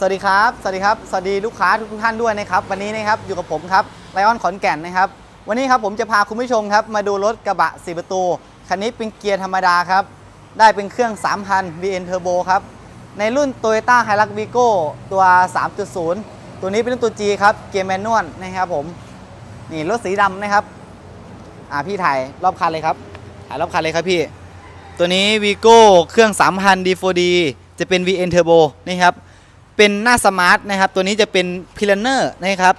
สวัสดีครับ สวัสดีครับ สวัสดีลูกค้าทุกท่านด้วยนะครับ วันนี้นะครับอยู่กับผมครับไลออนขอนแก่นนะครับ วันนี้ครับผมจะพาคุณผู้ชมครับมาดูรถกระบะ 4 ประตู คันนี้เป็นเกียร์ธรรมดาครับ ได้เป็นเครื่อง 3,000 VN Turbo ครับ ในรุ่น Toyota Hilux Vigo ตัว 3.0 ตัวนี้เป็นรุ่นตัว G ครับ เกียร์แมนนวลนะครับผม นี่รถสีดำนะครับ อ่าพี่ถ่ายรอบคันเลยครับ ถ่ายรอบคันเลยครับพี่ ตัวนี้ Vigo เครื่อง 3,000 D4D จะเป็น VN Turbo นะครับ เป็นหน้าสมาร์ทนะครับ ตัวนี้จะเป็นพิลเนอร์นะครับ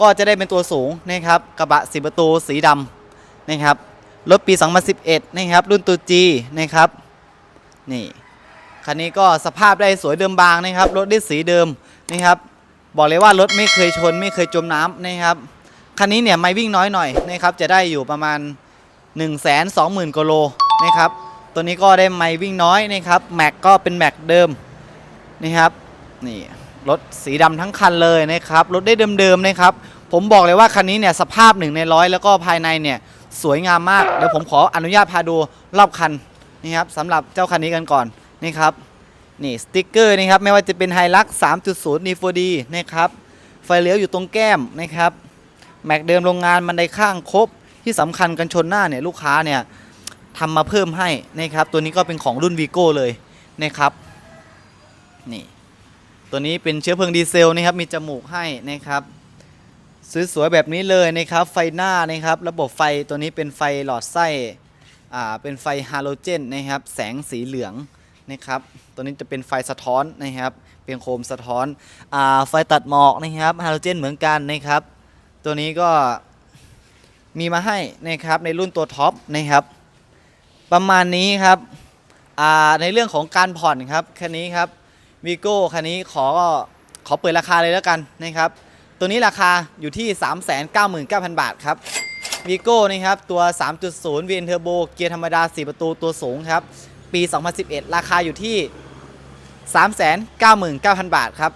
ก็จะได้เป็นตัวสูงนะครับกระบะสีประตูสีดำนะครับรถปี 2011 นะครับ รุ่นตัว G นะครับนี่คันนี้ก็สภาพได้สวยเดิมบางนะครับรถได้สีเดิมนะครับ บอกเลยว่ารถไม่เคยชนไม่เคยจมน้ำนะครับคันนี้เนี่ยไม่วิ่งน้อยหน่อยนะครับจะได้อยู่ประมาณ 1 2 0 0 0 0กิโลนะครับตัวนี้ก็ได้ไม่วิ่งน้อยนะครับแม็กก็เป็นแม็กเดิมนะครับ นี่รถสีดำทั้งคันเลยนะครับรถได้เดิมๆนะครับ ผมบอกเลยว่าคันนี้เนี่ยสภาพหนึ่งในร้อยแล้วก็ภายในเนี่ยสวยงามมากเดี๋ยวผมขออนุญาตพาดูรอบคันนี่ครับสำหรับเจ้าคันนี้กันก่อนนี่ครับนี่สติ๊กเกอร์นะครับไม่ว่าจะเป็นไฮลัก3.0 n 4 d นะครับไฟเลี้ยวอยู่ตรงแก้มนะครับแม็กเดิมโรงงานมันไดข้างครบที่สำคัญกันชนหน้าเนี่ยลูกค้าเนี่ยทำมาเพิ่มให้นะครับตัวนี้ก็เป็นของรุ่นวีโก้เลยนะครับนี่ ตัวนี้เป็นเชื้อเพลิงดีเซลนะครับมีจมูกให้นะครับสวยๆแบบนี้เลยนะครับ ไฟหน้านะครับ ระบบไฟตัวนี้เป็นไฟหลอดไส้อ่าเป็นไฟฮาโลเจนนะครับ แสงสีเหลืองนะครับ ตัวนี้จะเป็นไฟสะท้อนนะครับ เป็นโคมสะท้อนอ่าไฟตัดหมอกนะครับฮาโลเจนเหมือนกันนะครับ ตัวนี้ก็มีมาให้นะครับในรุ่นตัวท็อปนะครับ ประมาณนี้ครับอ่าในเรื่องของการผ่อนครับแคันนี้ครับ วีโก้คันนี้ขอขอเปิดราคาเลยแล้วกันนะครับ ตัวนี้ราคาอยู่ที่ 399,000 บาทครับวีโก้นะครับตัว 3.0 VN Turbo เกียร์ธรรมดา 4 ประตูตัวสูงครับ ปี 2011 ราคาอยู่ที่ 399,000 บาทครับ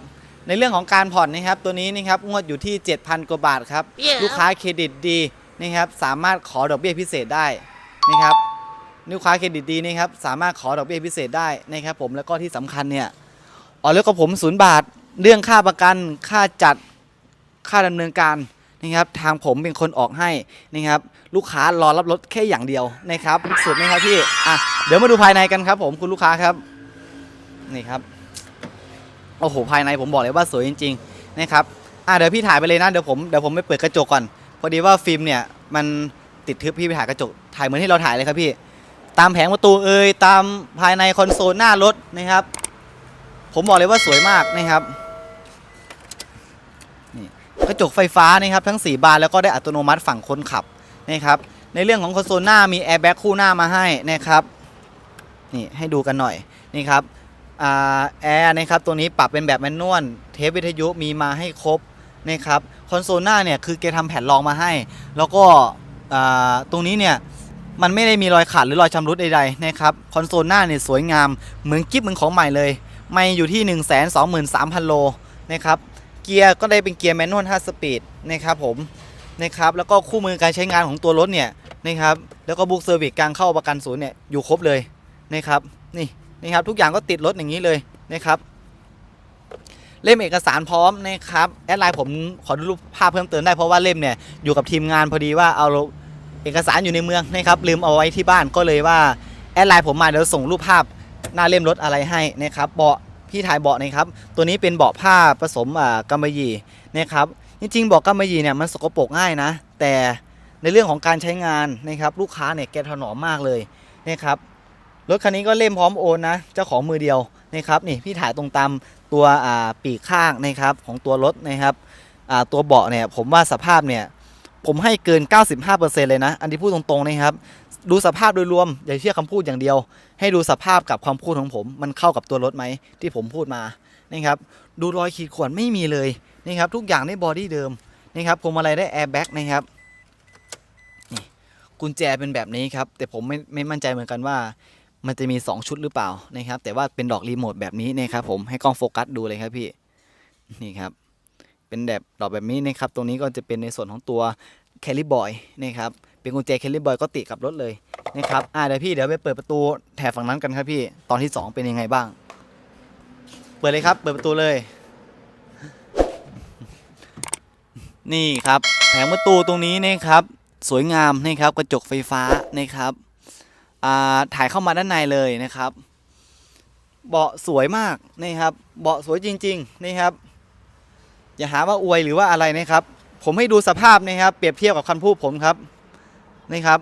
ในเรื่องของการผ่อนนะครับ ตัวนี้นะครับงวดอยู่ที่ 7,000 กว่าบาทครับ Yeah. ลูกค้าเครดิตดีนะครับสามารถขอดอกเบี้ยพิเศษได้นะครับลูกค้าเครดิตดีนะครับสามารถขอดอกเบี้ยพิเศษได้นะครับผมแล้วก็ที่สำคัญเนี่ย อ๋อแล้วกับผมศูนย์บาท เรื่องค่าประกันค่าจัดค่าดำเนินการนะครับทางผมเป็นคนออกให้นะครับลูกค้ารอรับรถแค่อย่างเดียวนะครับสุดไหมครับพี่อะเดี๋ยวมาดูภายในกันครับ ผมคุณลูกค้าครับนี่ครับโอ้โหภายในผมบอกเลยว่าสวยจริง ๆ นะครับอะเดี๋ยวพี่ถ่ายไปเลยนะเดี๋ยวผมเดี๋ยวผมไปเปิดกระจกก่อนพอดีว่าฟิล์มเนี่ยมันติดทึบพี่ไปถ่ายกระจกถ่ายเหมือนที่เราถ่ายเลยครับพี่ ตามแผงประตูเอ่ยตามภายในคอนโซลหน้ารถนะครับ ผมบอกเลยว่าสวยมากนะครับนี่กระจกไฟฟ้านะครับทั้ง 4 บานแล้วก็ได้อัตโนมัติฝั่งคนขับนะครับในเรื่องของคอนโซลหน้ามีแอร์แบ็กคู่หน้ามาให้นะครับนี่ให้ดูกันหน่อยนี่ครับแอร์นะครับตัวนี้ปรับเป็นแบบแมนนวลเทปวิทยุมีมาให้ครบนะครับคอนโซลหน้าเนี่ยคือแกทำแผ่นรองมาให้ แล้วก็ตรงนี้เนี่ยมันไม่ได้มีรอยขาดหรือรอยชำรุดใดๆนะครับคอนโซลหน้าเนี่ยสวยงามเหมือนกิ๊บเหมือนของใหม่เลย ไม่อยู่ที่ 1 2 3 0 0 0 โลนะครับเกียร์ก็ได้เป็นเกียร์แมนนวล5สปีดนะครับผมนะครับแล้วก็คู่มือการใช้งานของตัวรถเนี่ยนะครับแล้วก็บุ๊กเซอร์วิสการเข้าประกันศูนย์เนี่ยอยู่ครบเลยนะครับนี่นะครับทุกอย่างก็ติดรถอย่างนี้เลยนะครับเล่มเอกสารพร้อมนะครับแอดไลน์ผมขอดูรูปภาพเพิ่มเติมได้เพราะว่าเล่มเนี่ยอยู่กับทีมงานพอดีว่าเอาเอกสารอยู่ในเมืองนะครับลืมเอาไว้ที่บ้านก็เลยว่าแอดไลน์ผมมาเดี๋ยวส่งรูปภาพ หน้าเล่มรถอะไรให้นะครับเบาะพี่ถ่ายเบาะนะครับตัวนี้เป็นเบาะผ้าผสมกำมะหยี่นะครับจริงๆเบาะกำมะหยี่เนี่ยมันสกปรกง่ายนะ แต่ในเรื่องของการใช้งานนะครับลูกค้าเนี่ยแกถนอมมากเลยนะครับรถคันนี้ก็เล่มพร้อมโอนนะเจ้าของมือเดียวนะครับนี่พี่ถ่ายตรงตามตัวปีกข้างนะครับของตัวรถนะครับตัวเบาะเนี่ยผมว่าสภาพเนี่ยผมให้เกิน 95%เลยนะ อันที่พูดตรงๆนะครับ ดูสภาพโดยรวม อย่าเชื่อคำพูดอย่างเดียว ให้ดูสภาพกับความพูดของผม มันเข้ากับตัวรถไหมที่ผมพูดมานะครับดูรอยขีดข่วนไม่มีเลยนะครับทุกอย่างได้บอดี้เดิมนะครับพวงมาลัยได้แอร์แบ็กนะครับนี่กุญแจเป็นแบบนี้ครับ แต่ผมไม่ไม่มั่นใจเหมือนกันว่า มันจะมี 2 ชุดหรือเปล่านะครับ แต่ว่าเป็นดอกรีโมทแบบนี้นะครับผมให้กล้องโฟกัสดูเลยครับพี่นี่ครับเป็นแบบดอกแบบนี้นะครับ ตรงนี้ก็จะเป็นในส่วนของตัวแคลิบอยนะครับ เป็นกุญแจแคลิบอยก็ติดกับรถเลยนะครับอ่าเดี๋ยวพี่เดี๋ยวไปเปิดประตูแถบฝั่งนั้นกันครับพี่ตอนที่ 2 เป็นยังไงบ้าง เปิดเลยครับ เปิดประตูเลย นี่ครับ แผงประตูตรงนี้นะครับ สวยงามนะครับกระจกไฟฟ้านะครับอ่าถ่ายเข้ามาด้านในเลยนะครับ เบาะสวยมากนี่ครับ เบาะสวยจริง ๆนี่ครับ อย่าหาว่าอวยหรือว่าอะไรนะครับ ผมให้ดูสภาพนะครับ เปรียบเทียบกับคันพูดผมครับ นี่ครับ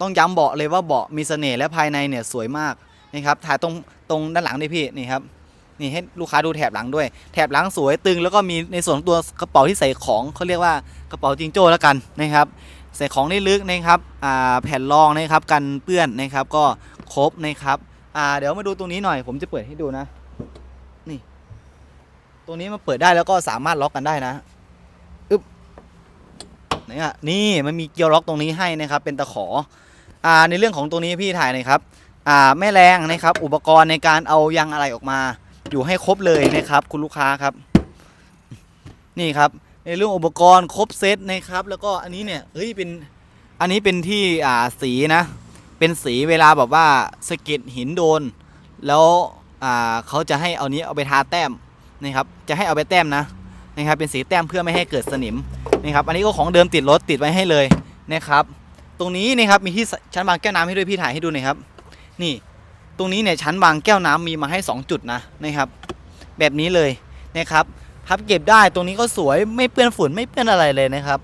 ต้องย้ำเบาะเลยว่าเบาะมีเสน่ห์และภายในเนี่ยสวยมากนี่ครับถ่ายตรงตรงด้านหลังดิพี่นี่ครับนี่ให้ลูกค้าดูแถบหลังด้วย แถบหลังสวยตึงแล้วก็มีในส่วนของตัวกระเป๋าที่ใส่ของเขาเรียกว่ากระเป๋าจิงโจ้แล้วกันนะครับ ใส่ของได้ลึกนะครับแผ่นรองนะครับกันเปื้อนนะครับก็ครบนะครับเดี๋ยวมาดูตรงนี้หน่อย ผมจะเปิดให้ดูนะ นี่ ตรงนี้มันเปิดได้แล้วก็สามารถล็อกกันได้นะ นี่อะนี่มันมีเกียร์ล็อกตรงนี้ให้นะครับเป็นตะขออ่าในเรื่องของตรงนี้พี่ถ่ายหน่อยครับอ่าแม่แรงนะครับอุปกรณ์ในการเอายางอะไรออกมา อยู่ให้ครบเลยนะครับ คุณลูกค้าครับ นี่ครับในเรื่องอุปกรณ์ครบเซตนะครับ แล้วก็อันนี้เนี่ยเฮ้ยเป็นอันนี้เป็นที่อ่าสีนะ เป็นสีเวลาแบบว่าสะเก็ดหินโดน แล้วอ่าเขาจะให้เอานี้เอาไปทาแต้มนะครับ จะให้เอาไปแต้มนะ นะครับเป็นสีแต้มเพื่อไม่ให้เกิดสนิมนะครับอันนี้ก็ของเดิมติดรถติดไว้ให้เลยนะครับตรงนี้นะครับมีที่ชั้นวางแก้วน้ำให้ด้วยพี่ถ่ายให้ดูหน่อยครับ นี่ตรงนี้เนี่ยชั้นวางแก้วน้ำมีมาให้ 2 จุดนะนะครับ แบบนี้เลยนะครับพับเก็บได้ตรงนี้ก็สวยไม่เปื้อนฝุ่นไม่เปื้อนอะไรเลยนะครับ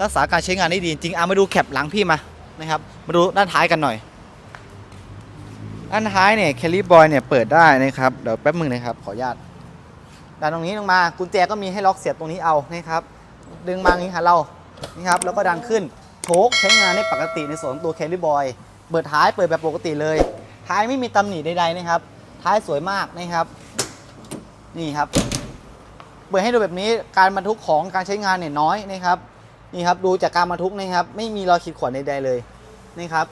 รักษาการใช้งานได้ดีจริงๆอะมาดูแคปหลังพี่มานะครับมาดูด้านท้ายกันหน่อยด้านท้ายเนี่ยแคลรี่บอยเนี่ยเปิดได้นะครับเดี๋ยวแป๊บมึงนะครับขออนุญาต ดันตรงนี้ลงมากุญแจก็มีให้ล็อกเสียบตรงนี้เอานะครับ ดึงมาอย่างนี้ค่ะเรานี่ครับแล้วก็ดันขึ้นโชคใช้งานได้ปกติในส่วนของตัวแคลรี่บอยเปิดท้ายเปิดแบบปกติเลย ท้ายไม่มีตำหนิใดๆนะครับ ท้ายสวยมากนะครับ นี่ครับ เปิดให้ดูแบบนี้การบรรทุกของการใช้งานเนี่ยน้อยนะครับ นี่ครับดูจากการบรรทุกนะครับ ไม่มีรอยขีดข่วนใดๆเลยนี่ครับ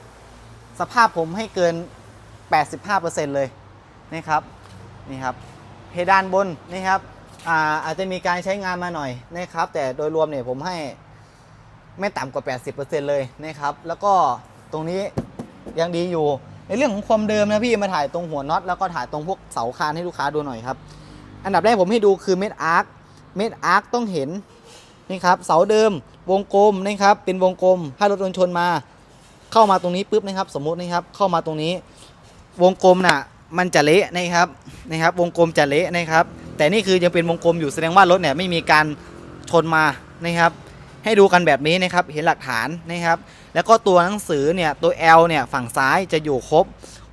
สภาพผมให้เกิน 85%เลยนะครับนี่ครับ เพดานบนนะครับอาอาจจะมีการใช้งานมาหน่อยนะครับ แต่โดยรวมเนี่ยผมให้ไม่ต่ำกว่า 80%เลยนะครับ แล้วก็ตรงนี้ยังดีอยู่ ในเรื่องของความเดิมนะพี่มาถ่ายตรงหัวน็อตแล้วก็ถ่ายตรงพวกเสาคานให้ลูกค้าดูหน่อยครับ อันดับแรกผมให้ดูคือเม็ดอาร์ค เม็ดอาร์คต้องเห็นนี่ครับเสาเดิมวงกลมนะครับเป็นวงกลมถ้ารถยนต์ชนมา เข้ามาตรงนี้ปุ๊บนะครับ สมมุตินะครับเข้ามาตรงนี้ วงกลมน่ะ มันจะเละนะครับนะครับ วงกลมจะเละนะครับ แต่นี่คือยังเป็นวงกลมอยู่แสดงว่ารถเนี่ยไม่มีการชนมานะครับ ให้ดูกันแบบนี้นะครับเห็นหลักฐานนะครับ แล้วก็ตัวหนังสือเนี่ยตัว L เนี่ยฝั่งซ้ายจะอยู่ครบ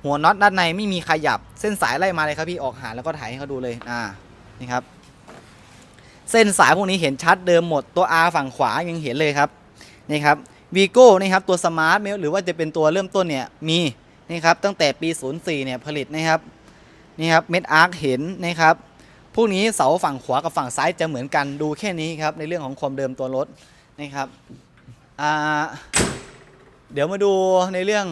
หัวน็อตด้านในไม่มีขยับเส้นสายไล่มาเลยครับพี่ออกหาแล้วก็ถ่ายให้เขาดูเลยอ่านี่ครับเส้นสายพวกนี้เห็นชัดเดิมหมดตัว R ฝั่งขวายังเห็นเลยครับนี่ครับวีโก้นี่ครับตัวสมาร์ทเมลหรือว่าจะเป็นตัวเริ่มต้นเนี่ยมี นี่ครับตั้งแต่ปี 04 เนี่ยผลิตนะครับนี่ครับเม็ดอาร์คเห็นนะครับพวกนี้เสาฝั่งขวากับฝั่งซ้ายจะเหมือนกันดูแค่นี้ครับในเรื่องของความเดิมตัวรถนะครับเดี๋ยวมาดูในเรื่อง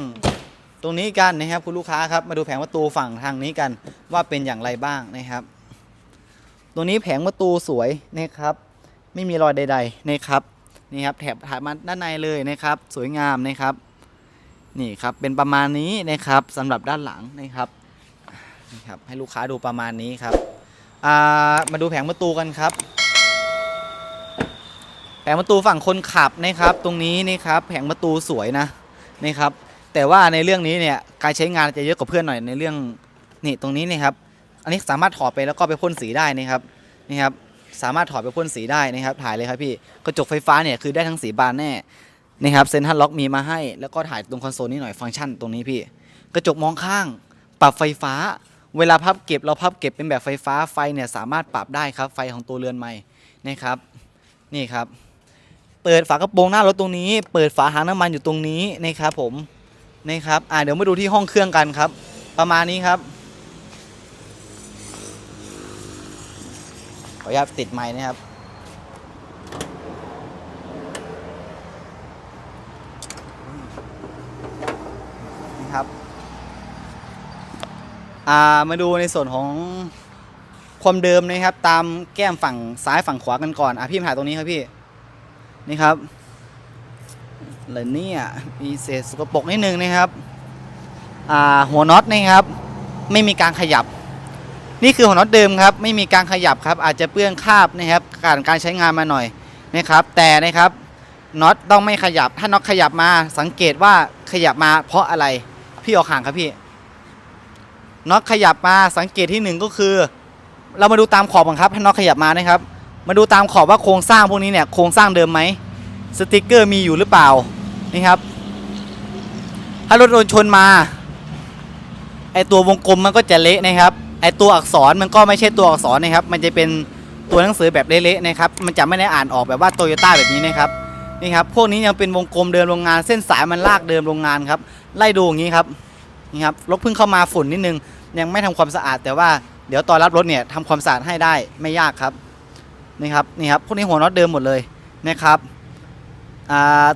ตรงนี้กันนะครับคุณลูกค้าครับมาดูแผงประตูฝั่งทางนี้กันว่าเป็นอย่างไรบ้างนะครับตรงนี้แผงประตูสวยนะครับ ไม่มีรอยใด ๆนะครับนี่ครับแถบถ่ายมาด้านในเลยนะครับ สวยงามนะครับ นี่ครับเป็นประมาณนี้นะครับสำหรับด้านหลังนะครับนี่ครับให้ลูกค้าดูประมาณนี้ครับามาดูแผงประตูกันครับ แผงประตูฝั่งคนขับนะครับ ตรงนี้นี่ครับแผงประตูสวยนะนี่ครับ แต่ว่าในเรื่องนี้เนี่ยการใช้งานจะเยอะกว่าเพื่อนหน่อยในเรื่องนี่ตรงนี้นี่ครับ อันนี้สามารถถอดไปแล้วก็ไปพ่นสีได้นะครับนี่ครับสามารถถอดไปพ่นสีได้นะครับถ่ายเลยครับพี่กระจกไฟฟ้าเนี่ยคือได้ทั้งสีบานแน่ นะครับเซนทัลล็อกมีมาให้ แล้วก็ถ่ายตรงคอนโซลนี้หน่อยฟังก์ชันตรงนี้พี่ กระจกมองข้าง ปรับไฟฟ้า เวลาพับเก็บเราพับเก็บเป็นแบบไฟฟ้าไฟเนี่ยสามารถปรับได้ครับ ไฟของตัวเรือนใหม่นะครับ นี่ครับ เปิดฝากระโปรงหน้ารถตรงนี้ เปิดฝาหางน้ำมันอยู่ตรงนี้นะครับผมนี่ครับอ่าเดี๋ยวมาดูที่ห้องเครื่องกันครับ ประมาณนี้ครับขออนุญาตติดไม้นะครับ นี่ครับ อ่ามาดูในส่วนของความเดิมนะครับ ตามแก้มฝั่งซ้ายฝั่งขวากันก่อนอะพี่ถ่ายตรงนี้ครับพี่นี่ครับเลยเนี่ยมีเศษสกปรกนิดนึงนะครับอ่าหัวน็อตนะครับ ไม่มีการขยับ นี่คือหัวน็อตเดิมครับ ไม่มีการขยับครับ อาจจะเปื้อนคราบนะครับการการใช้งานมาหน่อยนะครับ แต่นะครับน็อตต้องไม่ขยับ ถ้าน็อตขยับมาสังเกตว่าขยับมาเพราะอะไร พี่ออกห่างครับพี่ น็อตขยับมาสังเกตที่หนึ่งก็คือ เรามาดูตามขอบกันครับถ้าน็อตขยับมานะครับ มาดูตามขอบว่าโครงสร้างพวกนี้เนี่ยโครงสร้างเดิมไหมสติกเกอร์มีอยู่หรือเปล่านี่ครับ ถ้ารถโดนชนมาไอตัววงกลมมันก็จะเละนะครับไอตัวอักษรมันก็ไม่ใช่ตัวอักษรนะครับ มันจะเป็นตัวหนังสือแบบเละๆนะครับ มันจะไม่ได้อ่านออกแบบว่าโตโยต้าแบบนี้นะครับนี่ครับพวกนี้ยังเป็นวงกลมเดิมโรงงานเส้นสายมันลากเดิมโรงงานครับไล่ดูอย่างนี้ครับ นี่ครับรถเพิ่งเข้ามาฝุ่นนิดนึง ยังไม่ทำความสะอาด แต่ว่าเดี๋ยวตอนรับรถเนี่ยทำความสะอาดให้ได้ไม่ยากครับนี่ครับนี่ครับพวกนี้หัวน็อตเดิมหมดเลยนะครับ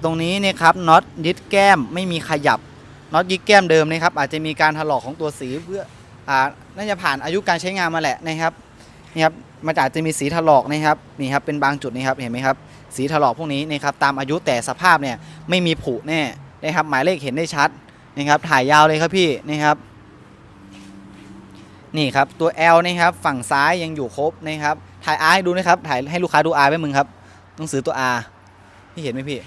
ตรงนี้เนี่ยครับน็อตยึดแก้มไม่มีขยับน็อตยึดแก้มเดิมนะครับ อาจจะมีการถลอกของตัวสีเพื่ออ่าน่าจะผ่านอายุการใช้งานมาแหละนะครับนี่ครับมันอาจจะมีสีถลอกนะครับนี่ครับเป็นบางจุดนี่ครับเห็นไหมครับสีถลอกพวกนี้นะครับตามอายุแต่สภาพเนี่ยไม่มีผุแน่นะครับหมายเลขเห็นได้ชัด นะครับถ่ายยาวเลยครับพี่นะครับ นี่ครับตัว L นะครับฝั่งซ้ายยังอยู่ครบนะครับถ่าย R ให้ดูนะครับถ่ายให้ลูกค้าดู R ไปมึงครับหนังสือตัว R พี่เห็นไหมพี่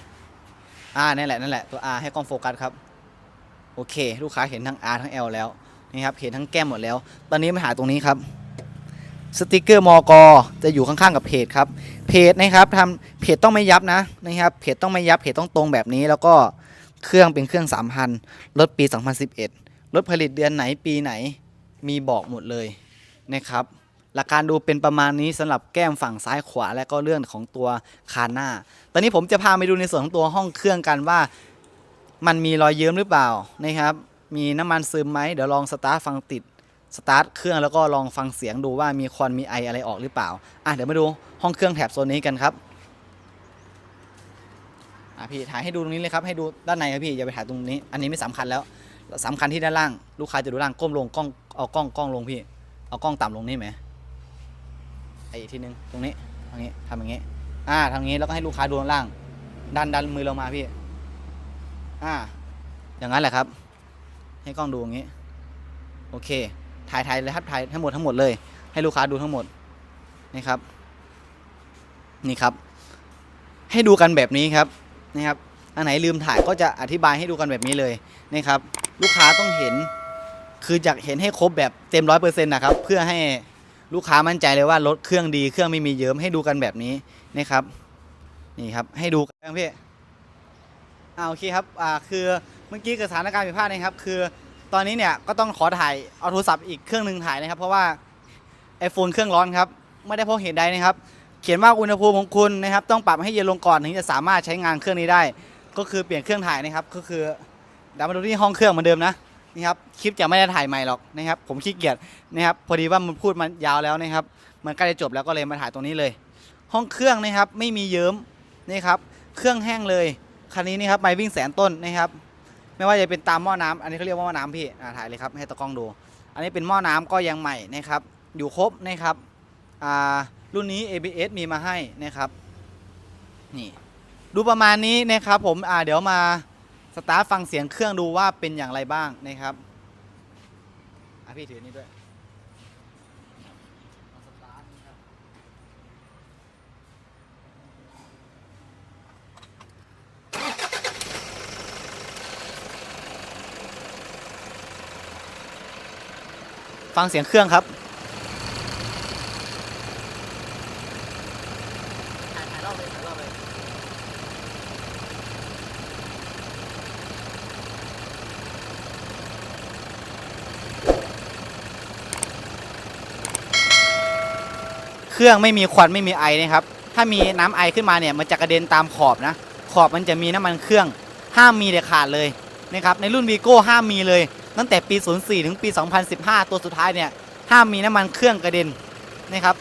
อ่านั่นแหละนั่นแหละตัว R ให้กล้องโฟกัสครับโอเค ลูกค้าเห็นทั้ง R ทั้ง L แล้วนี่ครับเห็นทั้งแก้มหมดแล้ว ตอนนี้มาหาตรงนี้ครับสติกเกอร์มอกจะอยู่ข้างๆกับเพจครับเพจนะครับทำเพจต้องไม่ยับนะนะครับเพจต้องไม่ยับเพจต้องตรงแบบนี้แล้วก็ เครื่องเป็นเครื่อง 3,000 รถปี 2011 รถผลิตเดือนไหนปีไหน มีบอกหมดเลยนะครับ หลักการดูเป็นประมาณนี้สำหรับแก้มฝั่งซ้ายขวาและก็เรื่องของตัวคานหน้า ตอนนี้ผมจะพาไปดูในส่วนของตัวห้องเครื่องกันว่ามันมีรอยเยิ้มหรือเปล่านะครับ มีน้ำมันซึมไหมเดี๋ยวลองสตาร์ทฟังติดสตาร์ทเครื่องแล้วก็ลองฟังเสียงดูว่ามีควันมีไออะไรออกหรือเปล่า อะเดี๋ยวมาดูห้องเครื่องแถบโซนนี้กันครับ อะพี่ถ่ายให้ดูตรงนี้เลยครับให้ดูด้านในครับพี่อย่าไปถ่ายตรงนี้ อันนี้ไม่สำคัญแล้วสำคัญที่ด้านล่างลูกค้าจะดูล่างก้มลงกล้องเอากล้องกล้องลงพี่ เอากล้องต่ำลงนี่ไหมไอ้อีกทีนึงตรงนี้ทางนี้ทำอย่างงี้อ่าทางนี้แล้วก็ให้ลูกค้าดูข้างล่าง ดันดันมือลงมาพี่ อ่า อย่างนั้นแหละครับ ให้กล้องดูอย่างนี้ โอเค ถ่ายถ่ายเลยครับถ่ายทั้งหมดทั้งหมดเลย ให้ลูกค้าดูทั้งหมดนี่ครับ นี่ครับ ให้ดูกันแบบนี้ครับ นี่ครับอันไหนลืมถ่ายก็จะอธิบายให้ดูกันแบบนี้เลยนี่ครับลูกค้าต้องเห็นคืออยากเห็นให้ครบแบบเต็มร้อยเปอร์เซ็นต์นะครับเพื่อให้ลูกค้ามั่นใจเลยว่ารถเครื่องดีเครื่องไม่มีเยิ้มให้ดูกันแบบนี้นี่ครับนี่ครับให้ดูกันพี่อ่าโอเคครับอ่าคือเมื่อกี้เกิดสถานการณ์ผิดพลาดนะครับ คือตอนนี้เนี่ยก็ต้องขอถ่ายเอาโทรศัพท์อีกเครื่องหนึ่งถ่ายนะครับ เพราะว่า iPhone เครื่องร้อนครับ ไม่ได้เพราะเหตุใดนะครับ เขียนว่าอุณหภูมิของคุณนะครับต้องปรับให้เย็นลงก่อนถึงจะสามารถใช้งานเครื่องนี้ได้ ก็คือเปลี่ยนเครื่องถ่ายนะครับก็คือเดี๋ยวมาดูที่ห้องเครื่องเหมือนเดิมนะนี่ครับคลิปจะไม่ได้ถ่ายใหม่หรอกนะครับผมขี้เกียจนะครับพอดีว่ามันพูดมันยาวแล้วนะครับมันใกล้จะจบแล้วก็เลยมาถ่ายตรงนี้เลย ห้องเครื่องนะครับไม่มีเยิ้มนี่ครับเครื่องแห้งเลยคันนี้นี่ครับไม่วิ่งแสนต้นนะครับไม่ว่าจะเป็นตามหม้อน้ำอันนี้เขาเรียกว่าหม้อน้ำพี่อ่าถ่ายเลยครับให้ตะกล้องดู อันนี้เป็นหม้อน้ำก็ยังใหม่นะครับอยู่ครบนะครับอ่า รุ่นนี้ ABS มีมาให้นะครับนี่ดูประมาณนี้นะครับผมอ่าเดี๋ยวมาสตาร์ทฟังเสียงเครื่องดูว่าเป็นอย่างไรบ้างนะครับอะพี่ถือนี่ด้วยฟังเสียงเครื่องครับถ่ายถ่ายรอบเลยถ่ายรอบเลย เครื่องไม่มีควันไม่มีไอนะครับถ้ามีน้ำไอขึ้นมาเนี่ยมันจะกระเด็นตามขอบนะ ขอบมันจะมีน้ำมันเครื่องห้ามมีเด็ดขาดเลยนะครับในรุ่นวีโก้ห้ามมีเลย ตั้งแต่ปี 04 ถึงปี 2015 ตัวสุดท้ายเนี่ยห้ามมีน้ำมันเครื่องกระเด็นนะครับ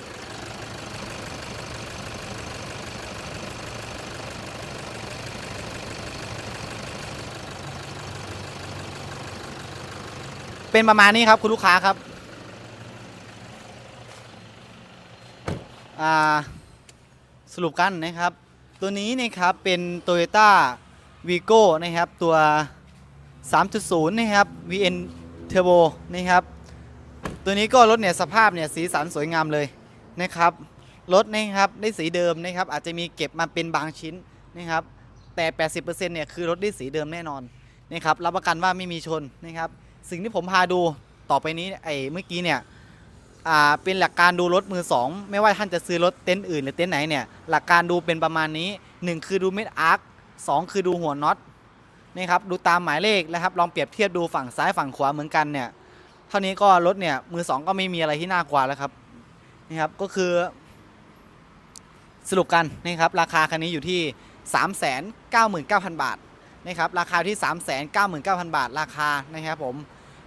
เป็นประมาณนี้ครับคุณลูกค้าครับ อ่า สรุปกันนะครับ ตัวนี้นะครับเป็น Toyota Vigo นะครับตัว 3.0 นะครับ VN Turbo นะครับ ตัวนี้ก็รถเนี่ยสภาพเนี่ยสีสันสวยงามเลยนะครับรถนะครับได้สีเดิมนะครับอาจจะมีเก็บมาเป็นบางชิ้นนะครับแต่ 80%เนี่ยคือรถได้สีเดิมแน่นอนนะครับรับประกันว่าไม่มีชนนะครับสิ่งที่ผมพาดูต่อไปนี้ไอ้เมื่อกี้เนี่ย อ่าเป็นหลักการดูรถมือสองไม่ว่าท่านจะซื้อรถเต็นท์อื่นหรือเต็นท์ไหนเนี่ยหลักการดูเป็นประมาณนี้หนึ่งคือดูเม็ดอาร์คสองคือดูหัวน็อตนี่ครับดูตามหมายเลขนะครับลองเปรียบเทียบดูฝั่งซ้ายฝั่งขวาเหมือนกันเนี่ยเท่านี้ก็รถเนี่ยมือสองก็ไม่มีอะไรที่น่ากลัวแล้วครับนี่ครับก็คือสรุปกันนะครับราคาคันนี้อยู่ที่ 399,000 บาทนะครับราคาที่ 399,000 บาทราคานะครับผม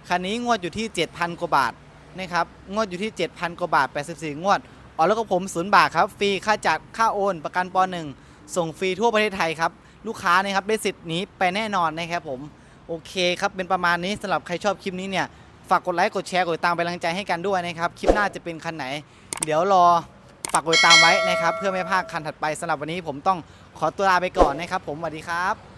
คันนี้งวดอยู่ที่ 7,000 กว่าบาท นะครับงวดอยู่ที่ 7,000 กว่าบาท 84 งวดอ๋อแล้วก็ผมศูนย์บาทครับฟรีค่าจัดค่าโอนประกันป .1 ส่งฟรีทั่วประเทศไทยครับลูกค้านะครับได้สิทธิ์นี้ไปแน่นอนนะครับผมโอเคครับเป็นประมาณนี้สำหรับใครชอบคลิปนี้เนี่ยฝากกดไลค์กดแชร์กดติดตามเป็นกำลังใจให้กันด้วยนะครับคลิปหน้าจะเป็นคันไหน เดี๋ยวรอฝากกดติดตามไว้นะครับ เพื่อไม่พลาดคันถัดไปสำหรับวันนี้ผมต้องขอตัวลาไปก่อนนะครับ ผมสวัสดีครับ